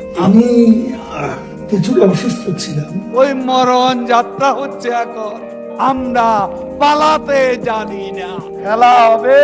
আমি কিছুটা অসুস্থ ছিলাম। ওই মরণ যাত্রা হচ্ছে এখন। আমরা পালাতে জানি না। খেলা হবে।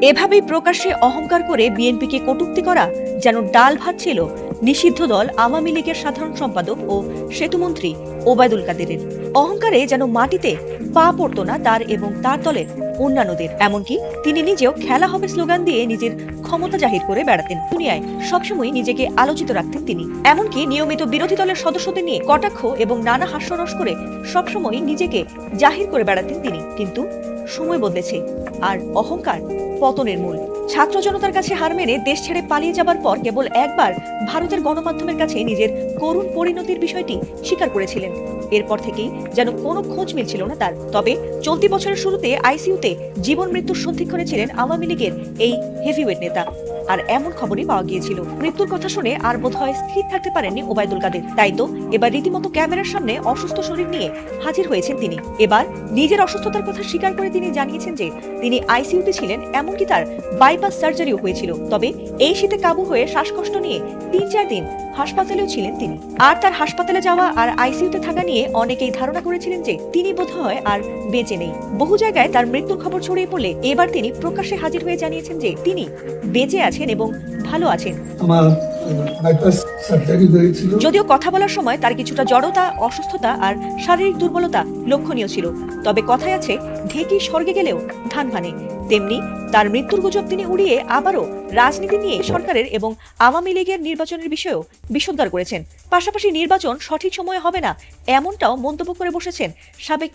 এভাবেই প্রকাশ্যে অহংকার করে বিএনপিকে কটূক্তি করা যেন ডাল ভাত ছিল নিষিদ্ধ দল আওয়ামী লীগের সাধারণ সম্পাদক ও সেতুমন্ত্রী ওবায়দুল কাদেরের। অহংকারে যেন মাটিতে পা পড়তো না তার এবং তার দলের অন্যান্যদের। এমনকি তিনি নিজেও খেলা হবে স্লোগান দিয়ে নিজের ক্ষমতা জাহির করে বেড়াতেন। দুনিয়ায় সবসময় নিজেকে আলোচিত রাখতেন তিনি। এমনকি নিয়মিত বিরোধী দলের সদস্যদের নিয়ে কটাক্ষ এবং নানা হাস্যরস করে সবসময় নিজেকে জাহির করে বেড়াতেন তিনি। কিন্তু সময় বদলেছে আর অহংকার পতনের মূল। ছাত্র জনতার কাছে হার মেনে দেশ ছেড়ে পালিয়ে যাবার পর কেবল একবার ভারতের গণমাধ্যমের কাছে নিজের করুণ পরিণতির বিষয়টি স্বীকার করেছিলেন। এরপর থেকেই যেন কোনো খোঁজ মিলছিল না তার। তবে চলতি বছরের শুরুতে আইসিইউতে জীবন মৃত্যুর সন্ধিক্ষণে ছিলেন আওয়ামী লীগের এই হেভিওয়েট নেতা। আর এমন খবরই পাওয়া গিয়েছিল। মৃত্যুর কথা শুনে আর বোধহয় স্থির থাকতে পারেননি ওবায়দুল কাদের। তাই তো, এবার রীতিমতো ক্যামেরার সামনে অসুস্থ শরীর নিয়ে হাজির হয়েছেন তিনি। এবার নিজের অসুস্থতার কথা স্বীকার করে তিনি জানিয়েছেন যে তিনি আইসিইউতে ছিলেন, এমনকি তার বাইপাস সার্জারিও হয়েছিল। তবে এই শীতে কাবু হয়ে শ্বাসকষ্ট নিয়ে তিন চার দিন হাসপাতালেও ছিলেন তিনি। আর তার হাসপাতালে যাওয়া আর আইসিইউতে থাকা নিয়ে অনেকেই ধারণা করেছিলেন যে তিনি বোধহয় আর বেঁচে নেই। বহু জায়গায় তার মৃত্যুর খবর ছড়িয়ে পড়লে এবার তিনি প্রকাশ্যে হাজির হয়ে জানিয়েছেন যে তিনি বেঁচে আছেন এবং ভালো আছেন। আমার যদিও কথা বলার সময় তার কিছুটা জড়তা, অসুস্থতা আর শারীরিক দুর্বলতা লক্ষণীয় ছিল। তবে কথায় আছে, ঢেকি স্বর্গে গেলেও ধান ভানে। তেমনি তার মৃত্যুর গুজব তিনি উড়িয়ে আবারও রাজনীতি নিয়ে সরকারের এবং আওয়ামী লীগের নির্বাচনের বিষয়েও বিষোদ্গার করেছেন। পাশাপাশি নির্বাচন সঠিক সময়ে হবে না, এমনটাও মন্তব্য করে বসেছেন সাবেক